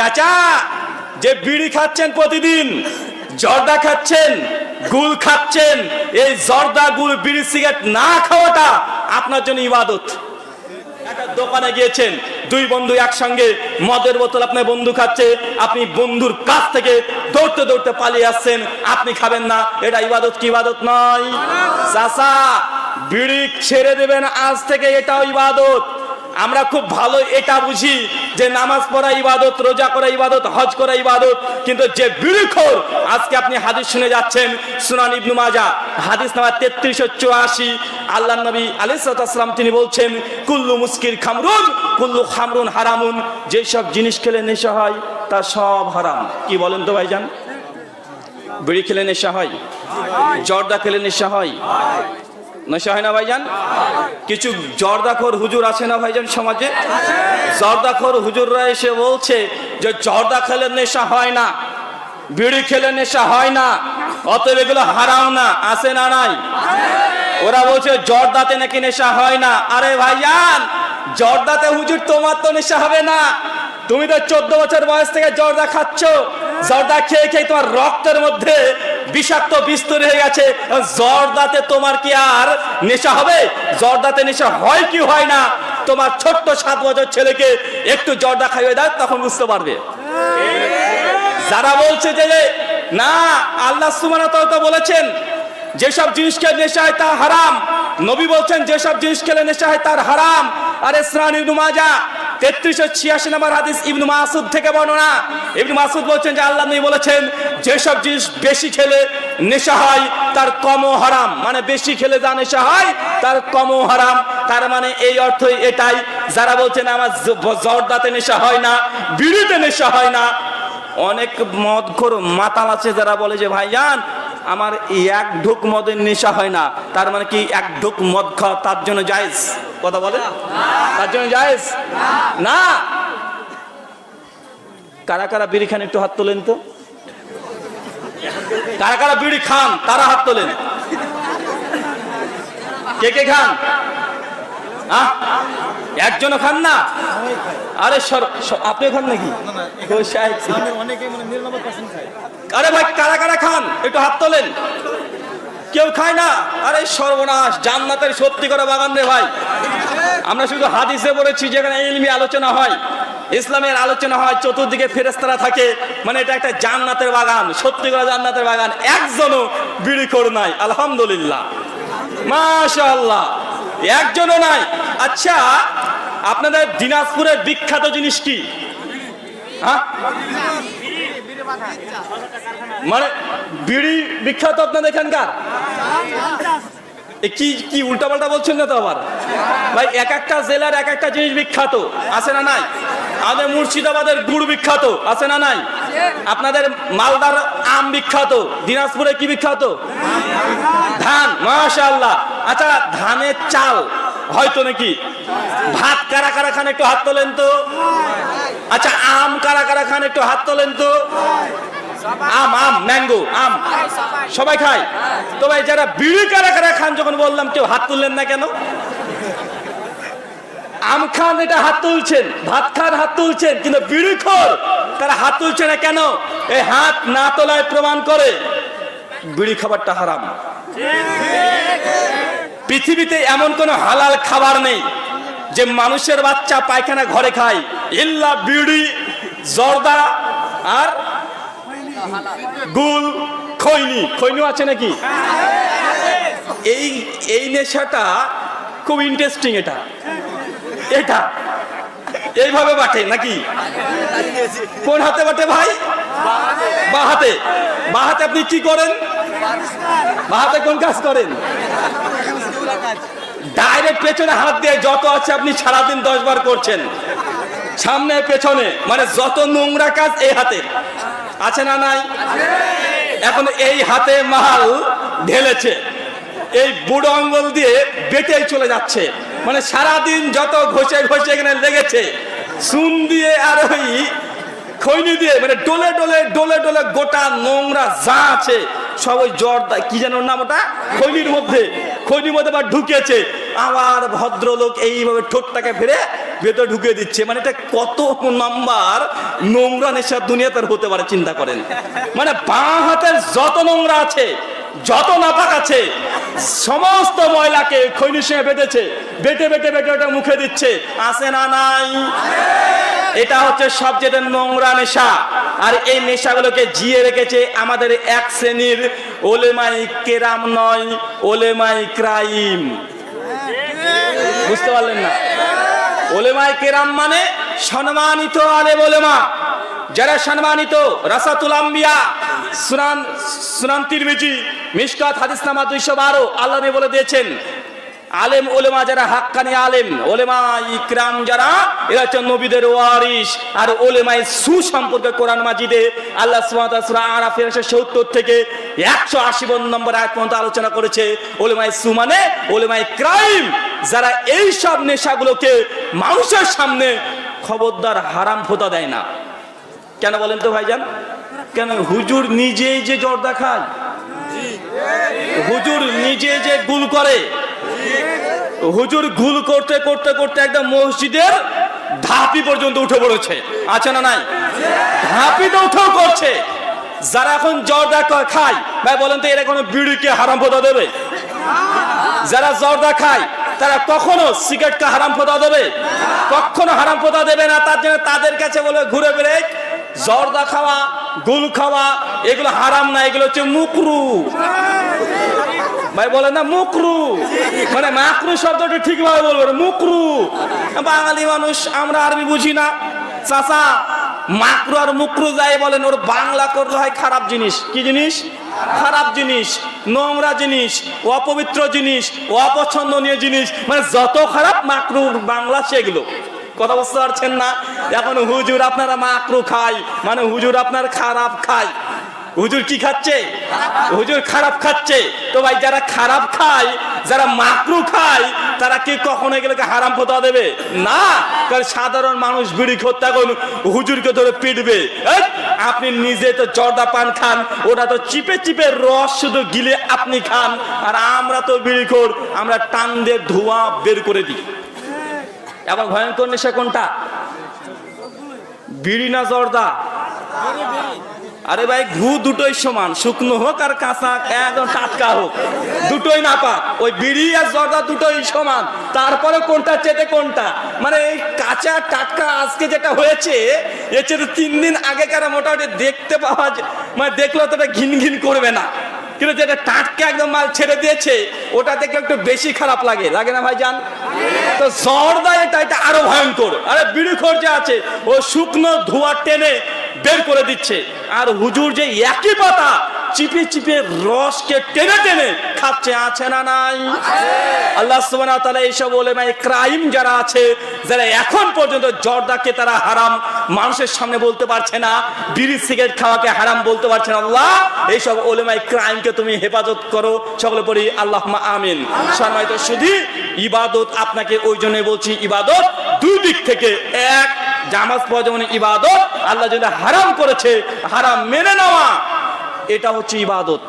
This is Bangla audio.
চাচা, যে বিড়ি খাচ্ছেন প্রতিদিন, জর্দা খাচ্ছেন, গুল খাচ্ছেন, এই জর্দা গুল বিড়ি সিগারেট না খাওয়াটা আপনার জন্য ইবাদত। একটা দোকানে গিয়েছেন, দুই বন্ধু একসঙ্গে, মদের বোতল আপনার বন্ধু খাচ্ছে, আপনি বন্ধুর কাছ থেকে দৌড়তে দৌড়তে পালিয়ে আসছেন, আপনি খাবেন না, এটা ইবাদত কি ইবাদত নয়? চাষা বিড়ি ছেড়ে দেবেন আজ থেকে, এটাও ইবাদত। আমরা খুব ভালো এটা বুঝি যে নামাজ পড়া ইবাদত, রোজা করা ইবাদত, হজ করা ইবাদত, কিন্তু যে বিড়িখোর আজকে আপনি হাদিস শুনে যাচ্ছেন সুনান ইবনু মাজা, হাদিস নাম্বার তেত্রিশশো চুয়াশি, আল্লাহ নবী আলিসাল্লাম তিনি বলছেন, কুল্লু মুস্কির খামরুন, কুল্লু খামরুন হারামুন, যেসব জিনিস খেলে নেশা হয়, তা সব হারাম। কি বলেন তো ভাইজান? বিড়ি খেলে নেশা হয়? জর্দা খেলে নেশা হয়? নেশা হয় না ভাইজান? কিছু জর্দাখোর হুজুর আছে না ভাইজান সমাজে? জর্দাখোর হুজুররা এসে বলছে যে জর্দা খেলে নেশা হয় না, বিড়ি খেলে নেশা হয় না, অতএব এগুলো হারাও না, আছে না নাই? ওরা বলছে, জর্দাতে নাকি নেশা হয় না। আরে ভাইজান, জর্দাতে হুজুর, তোমার তো নেশা হবে না। তুমি তো চোদ্দ বছর বয়স থেকে জর্দা খাচ্ছ। জর্দা খেয়ে খেয়ে তোমার রক্তের মধ্যে বিষাক্ত বিস্তর হয়ে গেছে। জর্দাতে তোমার কি আর নেশা হবে? জর্দাতে নেশা হয় কি হয় না? তোমার ছোট্ট সাত বছর ছেলেকে একটু জর্দা খাইয়ে দাও, তখন বুঝতে পারবে। যারা বলছে যে না, আল্লাহ সুমান বলেছেন, যেসব জিনিস খেলে নেশা হয় তা হারাম। নবী বলছেন, যেসব জিনিস খেলে নেশা হয় তার হারাম। আরে ইসরান ইবনু মাজা তেত্রিশশো ছিয়াশি নম্বর হাদিস ইবনু মাসুদ থেকে বর্ণনা। ইবনু মাসুদ বলছেন যে আল্লাহ নবী বলেছেন, যেসব জিনিস বেশি খেলে নেশা হয়, তার কমও হারাম। মানে বেশি খেলে যা নেশা হয়, তার কমও হারাম। তার মানে এই অর্থই এটাই, যারা বলছেন আমার জর্দাতে নেশা হয় না, বিড়িতে নেশা হয় না। অনেক মদ খোর মাতাল আছে যারা বলে যে, ভাইজান, আমার এক ঢোক মদের নেশা হয় না। তার মানে কি এক ঢোক মদ খাওয়া তার জন্য জায়েজ? কথা বলে তার জন্য জায়েজ? না। কারা কারা বিড়ি খান একটু হাত তোলেন তো। কারা কারা বিড়ি খান তারা হাত তোলেন। কে কে খান? একজনও খান না? আরে সর আপনিও খান নাকি? মানে আরে ভাই কারা কারা খান? একটু হাত তোলেন। কেউ খায় না? আরে সর্বনাশ, জান্নাতের সত্যি করে বাগান রে ভাই। আমরা শুধু হাদিসে বলেছি যেখানে ইলমি আলোচনা হয়, ইসলামের আলোচনা হয়, চতুর্দিকে ফেরেস্তারা থাকে। মানে এটা একটা জান্নাতের বাগান সত্যি করে জান্নাতের বাগান। একজনও বিড়ি কর নাই, আলহামদুলিল্লাহ। মাশাআল্লাহ। একজনও নাই। আচ্ছা আপনাদের দিনাজপুরের বিখ্যাত জিনিস কি? হ্যাঁ? মানে বিড়ি বিখ্যাত আপনাদের এখানকার? কি কি উল্টাপাল্টা বলছেন না তো আবার? ভাই, এক একটা জেলার এক একটা জিনিস বিখ্যাত, আছে না নাই? আমাদের মুর্শিদাবাদের গুড় বিখ্যাত, আছে না নাই? আপনাদের মালদার আম বিখ্যাত, দিনাজপুরে কি বিখ্যাত? ধান, মাশাআল্লাহ। আচ্ছা ধানের চাল হয়তো নাকি? ভাত কারা কারা খান একটু হাত তোলেন তো? আচ্ছা আম কারা কারা খান একটু হাত তোলেন তো? আম আম, ম্যাঙ্গো, আম। সবাই খায়? তো ভাই, যারা বিড়ি কারা কারা খান যখন বললাম, কেউ হাত তুললেন না কেন? আম খান এটা হাত তুলছেন, ভাত খান হাত তুলছেন, কিন্তু বিড়ি খোর, তারা হাত তুলছে না কেন? এই হাত না তোলায় প্রমাণ করে, বিড়ি খাবারটা হারাম। পৃথিবীতে এমন কোনো হালাল খাবার নেই যে মানুষের বাচ্চা পায়খানা ঘরে খায়। ইল্লা বিড়ি, জর্দা আর গুল, খৈনি। খৈনি আছে নাকি? এই এই নেশাটা খুব ইন্টারেস্টিং এটা। এটা। এইভাবে বাটে নাকি? কোন হাতে বাটে ভাই? বা হাতে। বা হাতে আপনি কি করেন? বা হাতে কোন কাজ করেন? ডাইরেক্ট পেছনে হাত দিয়ে যত আছে আপনি সারাদিন দশ বার করছেন। সামনে, পেছনে মানে যত নোংরা কাজ এই হাতে। আছে না নাই? এখন এই হাতে মাল ঢেলেছে। এই বুড়ো আঙ্গল দিয়ে বেটেই চলে যাচ্ছে। মানে সারাদিন যত ঘষে ঘষে এখানে লেগেছে, চুন দিয়ে আর ওই খৈনি দিয়ে মানে ডোলে ডোলে ডোলে ডোলে গোটা নোংরা যা আছে সব ওই জ্বর কি যেন নাম ওটা? খৈনির মধ্যে। খৈনির মধ্যে আবার ঢুকেছে আবার ভদ্রলোক এইভাবে ঠোঁটটাকে ফিরে ভেতর ঢুকে দিচ্ছে। মানে এটা কত নাম্বার নোংরা নেশা দুনিয়া তার হতে পারে, চিন্তা করেন। মানে বাঁ হাতের যত নোংরা আছে, যত নাপাক আছে, সমস্ত ময়লাকে খৈনি সঙ্গে বেঁধেছে। বেটে বেটে বেটে ওটা মুখে দিচ্ছে। আসে না নাই? এটা হচ্ছে সবচেয়ে নোংরা নেশা। আর এই নেশাগুলোকে জিয়ে রেখেছে আমাদের এক শ্রেণির ওলেমাই কেরাম নয়, ওলেমাই ক্রাইম। বুঝতে পারলেন না? ওলেমাই কেরাম মানে সম্মানিত আলে ওলেমা। যারা সম্মানিত, রাসাতুল আম্বিয়া, সুনান সুনান তিরমিজি, মিশকাত হাদিস নামা দুইশো বারো, আল্লাহ বলে দিয়েছেন আলেম, ওলেমা যারা হাক্কানি আলেম, ওলেমা ইকরাম যারা, এরা হচ্ছে নবীদের ওয়ারিস আর ওলেমাই সুসম্পর্কে কোরআন মাজিদে আল্লাহ সুবহানাহু ওয়া তাআলা সূরা আরাফের 170 থেকে 180 নম্বর আয়াত পর্যন্ত আলোচনা করেছে ওলেমাই সু মানে ওলেমাই ক্রাইম। যারা এই সব নেশাগুলোকে মানুষের সামনে খবরদার হারাম ফোতা দেয় না। কেন বলেন তো ভাইজান? কেন হুজুর নিজেই যে জর্দা খায়? হুজুর নিজে যে গুল করে। হুজুর গুল করতে করতে করতে একদম মসজিদের ধাপি পর্যন্ত উঠে পড়েছে। আছে না নাই? ধাপিতে উঠেও করছে। যারা এখন জর্দা খায়, ভাই বলেন তো এরা কোনো বিড়িকে হারাম ফোদা দেবে? যারা জর্দা খায়, তারা কখনো সিগারেটকে হারাম ফোদা দেবে? কখনো হারাম ফোদা দেবে না, তার জন্য তাদের কাছে বলে ঘুরে বেড়ে জর্দা খাওয়া, গুল খাওয়া, এগুলো হারাম না, এগুলো হচ্ছে মুকরু। ভাই বলেন না মুকরু। মানে মাকরু শব্দটা ঠিকভাবে বলব মুকরু। বাঙালি মানুষ, আমরা আরবি বুঝি না। চাচা, মাকরু আর মুকরু যাই বলেন, ওর বাংলা করলে হয় খারাপ জিনিস। কি জিনিস? খারাপ জিনিস, নোংরা জিনিস, অপবিত্র জিনিস, অপছন্দনীয় জিনিস। মানে যত খারাপ মাকরু বাংলা সেগুলো। কথা বুঝতে পারছেন না? এখন হুজুর আপনারা মাকরু খায় মানে হুজুর আপনার খারাপ খায়। হুজুর কি খাচ্ছে? হুজুর খারাপ খাচ্ছে। তো ভাই, যারা খারাপ খায়, যারা মাকরু খায়, তারা কি কখনো এগুলোকে হারাম ফোতা দেবে? না। কারণ সাধারণ মানুষ বিড়ি খোত্তা করুন, হুজুরকে ধরে পিটবে। আপনি নিজে তো জর্দা পান খান, ওটা তো চিপে চিপে রস শুধু গিলে আপনি খান, আর আমরা তো বিড়ি খোর, আমরা টান দিয়ে ধোঁয়া বের করে দিই। এখন ভয়ঙ্কর নেশা কোনটা? বিড়ি না জর্দা? আরে ভাই, ঘু দুটোই সমান, শুকনো হোক আর কাঁচা, একদম টাটকা হোক। দুটোই না পাক ওই বিড়ি আর জর্দা দুটোই সমান। তারপরে কোনটা চেতে কোনটা? মানে এই কাঁচা, টাটকা আজকে যেটা হয়েছে, এর চেয়ে তিন দিন আগেকার মোটামুটি দেখতে পাওয়া যায় মানে দেখলে তো ঘিন ঘিন করবে না। কিন্তু যেটা টাটকা একদম মাল ছেড়ে দিয়েছে, ওটা দেখলে একটু বেশি খারাপ লাগে। লাগে না ভাই যান তো জর্দা এটা এটা আরও ভয়ঙ্কর। আরে বিড়ি খোর যে আছে, ও শুকনো ধোঁয়া টেনে বের করে দিচ্ছে। আর হুজুর যে একই পাতা চিপে চিপে রসকে টেনে টেনে খাচ্ছে, আছে না নাই? আল্লাহ সুবহানাহু ওয়া তাআলা এইসব ওলেমাই ক্রাইম যারা আছে, যারা এখন পর্যন্ত জর্দাকে তারা হারাম, মানুষের সামনে বলতে পারছে না, বিড়ি, সিগারেট খাওয়াকে হারাম বলতে পারছে না। আল্লাহ, এইসব ওলেমাই ক্রাইমকে তুমি হেফাজত করো, সকলে পড়ি আল্লাহ আমিন। সম্মানিত শুধু ইবাদত আপনাকে ওই জন্য বলছি, ইবাদত দুই দিক থেকে, এক জামাজ পড়া যেমন ইবাদত আল্লাহ যদি হারাম করেছে হারাম মেনে নেওয়া এটা হচ্ছে ইবাদত।